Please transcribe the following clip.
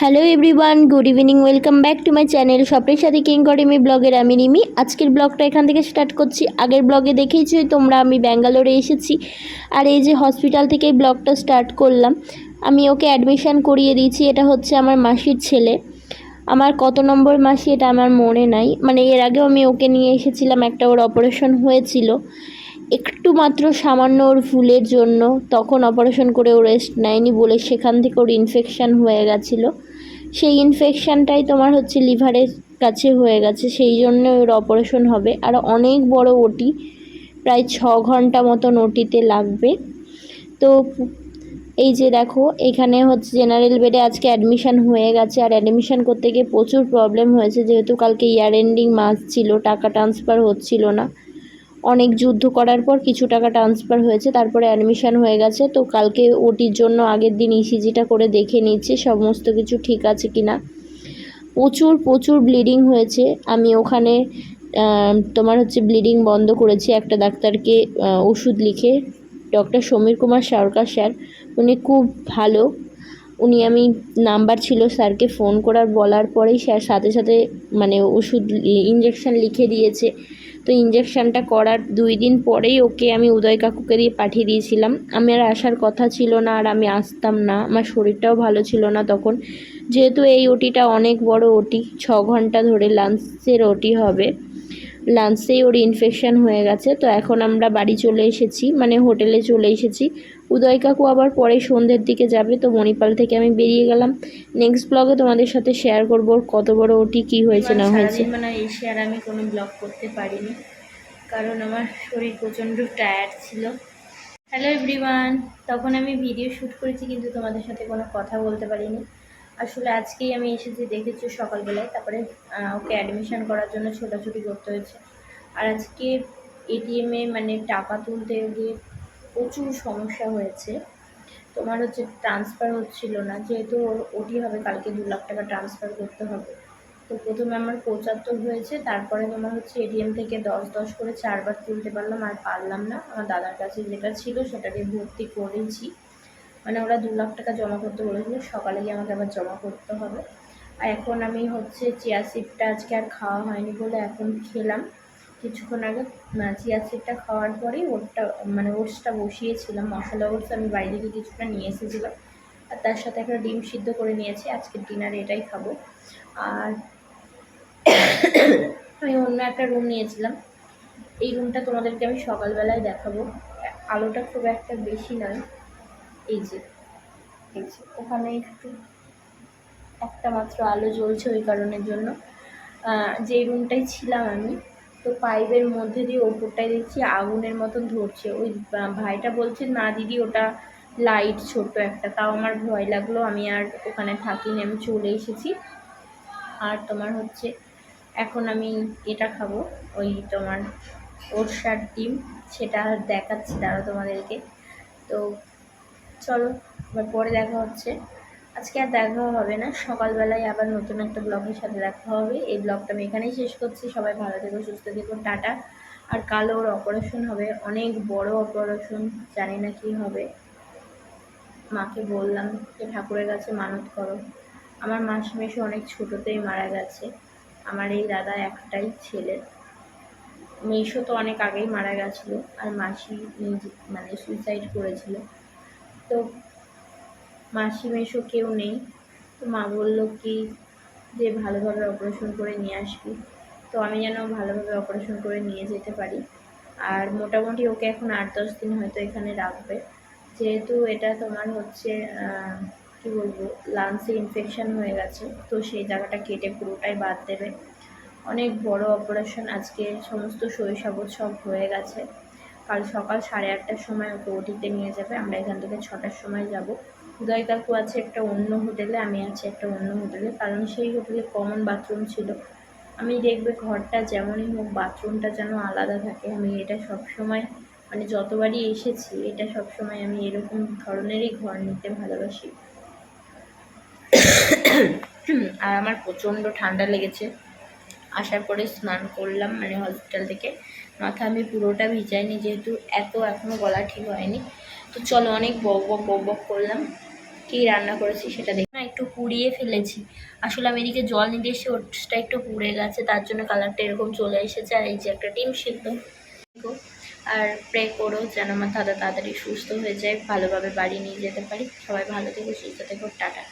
Hello everyone good evening welcome back to my channel স্বপ্নের সাথে king করিমি ব্লগের আমি রিমি। আজকের ব্লগটা এখান থেকে স্টার্ট করছি। আগের ব্লগে দেখেইছি, তোমরা আমি ব্যাঙ্গালোরে এসেছি। আর এই যে হসপিটাল থেকেই ব্লগটা স্টার্ট করলাম। আমি ওকে অ্যাডমিশান করিয়ে দিয়েছি, এটা হচ্ছে আমার মাসির ছেলে। আমার কত নম্বর মাসি, এটা আমার মনে নাই। মানে এর আগেও আমি ওকে নিয়ে এসেছিলাম, একটা ওর অপারেশন হয়েছিল। একটু মাত্র সামান্য ওর ভুলের জন্য তখন অপারেশন করে ও রেস্ট নেয়নি বলে সেখান থেকে ওর ইনফেকশান হয়ে গেছিল। সেই ইনফেকশানটাই তোমার হচ্ছে লিভারের কাছে হয়ে গেছে, সেই জন্য ওর অপারেশন হবে। আর অনেক বড় ওটি, প্রায় ছ ঘণ্টা মতন ওটিতে লাগবে। তো এই যে দেখো, এখানে হচ্ছে জেনারেল বেডে আজকে অ্যাডমিশান হয়ে গেছে। আর অ্যাডমিশান করতে গিয়ে প্রচুর প্রবলেম হয়েছে, যেহেতু কালকে ইয়ার এন্ডিং মাস ছিল, টাকা ট্রান্সফার হচ্ছিল না। অনেক যুদ্ধ করার পর কিছু টাকা ট্রান্সফার হয়েছে, তারপরে অ্যাডমিশান হয়ে গেছে। তো কালকে ওটির জন্য আগের দিন ইসিজিটা করে দেখে নিচ্ছে, সমস্ত কিছু ঠিক আছে কি না প্রচুর প্রচুর ব্লিডিং হয়েছে। আমি ওখানে তোমার হচ্ছে ব্লিডিং বন্ধ করেছি একটা ডাক্তারকে ওষুধ লিখে। ডক্টর সমীর কুমার সরকার স্যার, উনি খুব ভালো। উনি আমি নাম্বার ছিল স্যারকে ফোন করার, বলার পরেই স্যার সাথে সাথে মানে ওষুধ ইঞ্জেকশান লিখে দিয়েছে। তো ইঞ্জেকশানটা করার দুই দিন পরেই ওকে আমি উদয় কাকুকে দিয়ে পাঠিয়ে দিয়েছিলাম। আমি আর আসার কথা ছিল না আর আমি আসতাম না। আমার শরীরটাও ভালো ছিল না তখন। যেহেতু এই ওটিটা অনেক বড় ওটি, ছ ঘণ্টা ধরে লাঞ্চের ওটি হবে। লাঞ্চেই ওর ইনফেকশান হয়ে গেছে তো এখন আমরা বাড়ি চলে এসেছি মানে হোটেলে চলে এসেছি। উদয় কাকু আবার পরে সন্ধ্যের দিকে যাবে তো মণিপাল থেকে আমি বেরিয়ে গেলাম। নেক্সট ব্লগে তোমাদের সাথে শেয়ার করব কত বড় ওটি কি হয়েছে না হয়েছে। মানে এসে আর আমি কোনো ব্লগ করতে পারিনি কারণ আমার শরীর প্রচণ্ড টায়ার্ড ছিল। হ্যালো এভরিওয়ান তখন আমি ভিডিও শ্যুট করেছি কিন্তু তোমাদের সাথে কোনো কথা বলতে পারিনি। আসলে আজকেই আমি এসেছি দেখেছি সকালবেলায়, তারপরে ওকে অ্যাডমিশান করার জন্য ছোটাছুটি করতে হয়েছে। আর আজকে এটিএমে মানে টাকা তুলতে গিয়ে প্রচুর সমস্যা হয়েছে। তোমার হচ্ছে ট্রান্সফার হচ্ছিল না, যেহেতু ওর ওটি হবে, কালকে দু লাখ টাকা ট্রান্সফার করতে হবে। তো প্রথমে আমার পঁচাত্তর হয়েছে, তারপরে তোমার হচ্ছে এটিএম থেকে দশ দশ করে চারবার তুলতে পারলাম, আর পারলাম না। আমার দাদার কাছে যেটা ছিল, সেটাকে ভর্তি করেছি। মানে ওরা দু লাখ টাকা জমা করতে বলেছিল, সকালে গিয়ে আমাকে আবার জমা করতে হবে। আর এখন আমি হচ্ছে চিয়া সিডটা আজকে আর খাওয়া হয়নি বলে এখন খেলাম। কিছুক্ষণ আগে চিয়া সিডটা খাওয়ার পরেই ওটটা মানে ওটসটা বসিয়েছিলাম, মশলা ওটস আমি বাড়ি থেকে কিছুটা নিয়ে এসেছিলাম। আর তার সাথে একটা ডিম সিদ্ধ করে নিয়েছি, আজকের ডিনারে এটাই খাব। আর আমি অন্য একটা রুম নিয়েছিলাম। এই রুমটা তোমাদেরকে আমি সকালবেলায় দেখাবো। আলোটা খুব একটা বেশি নয়। এই যে এই যে, ওখানে একটু, একটা মাত্র আলো জ্বলছে ওই কারণের জন্য। যেই রুমটাই ছিলাম আমি, তো পাইপের মধ্যে দিয়ে ওপরটায় দেখছি আগুনের মতন ধরছে। ওই ভাইটা বলছে, না দিদি, ওটা লাইট ছোট একটা। তাও আমার ভয় লাগল, আমি আর ওখানে থাকিনি, আমি চলে এসেছি। আর তোমার হচ্ছে, এখন আমি এটা খাব, ওই তোমার ওরসার ডিম। সেটা দেখাচ্ছি তারা তোমাদেরকে। তো চলো, এবার পরে দেখা হচ্ছে। আজকে আর দেখা হবে না। সকালবেলায় আবার নতুন একটা ব্লগের সাথে দেখা হবে। এই ব্লগটা আমি এখানেই শেষ করছি। সবাই ভালো থেকো, সুস্থ থেকো, টাটা। আর কালো ওর অপারেশন হবে। অনেক বড় অপারেশন জানি না কি হবে। মাকে বললাম যে, ঠাকুরের কাছে মানত করো। আমার মাস মেশো অনেক ছোটোতেই মারা গেছে। আমার এই দাদা একটাই ছেলে। মেশো তো অনেক আগেই মারা গেছিল। আর মাসি মানে সুইসাইড করেছিল। তো মাসি মেশো কেউ নেই। তো মা বলল কি যে ভালোভাবে অপারেশন করে নিয়ে আসবি। তো আমি যেন ভালোভাবে অপারেশন করে নিয়ে যেতে পারি। আর মোটামুটি ওকে এখন আট দশ দিন হয়তো এখানে রাখবে। যেহেতু এটা তোমার হচ্ছে কী বলব লাংসে ইনফেকশান হয়ে গেছে। তো সেই জায়গাটা কেটে পুরোটাই বাদ দেবে। অনেক বড় অপারেশন আজকে, সমস্ত শৈশবত সব হয়ে গেছে। কাল সকাল সাড়ে আটটার সময় ওকে ওটিতে নিয়ে যাবে। আমরা এখান থেকে ছটার সময় যাব। উদয় কাকু আছে একটা অন্য হোটেলে, আমি আছি একটা অন্য হোটেলে। কারণ সেই হোটেলে কমন বাথরুম ছিল। আমি দেখবে ঘরটা যেমনই হোক বাথরুমটা যেন আলাদা থাকে। আমি এটা সব সময় মানে যতবারই এসেছি, এটা সব সময় আমি এরকম ধরনেরই ঘর নিতে ভালোবাসি। আর আমার প্রচণ্ড ঠান্ডা লেগেছে। আসার পরে স্নান করলাম মানে হসপিটাল থেকে। মাথা আমি পুরোটা ভিজাইনি যেহেতু এত এখনও গলা ঠিক হয়নি। তো চলো অনেক বক বক বক বক করলাম। কী রান্না করেছি সেটা দেখ। না, একটু পুড়িয়ে ফেলেছি। আসলে আমি এদিকে জল নিতে এসে ওটসটা একটু পুড়ে গেছে, তার জন্য কালারটা এরকম চলে এসেছে। আর এই যে একটা ডিম সিদ্ধ। আর প্রে করো যেন আমার দাদা তাড়াতাড়ি সুস্থ হয়ে যায়, ভালোভাবে বাড়ি নিয়ে যেতে পারি। সবাই ভালো থেকো, সুস্থ থেকো, টাটা।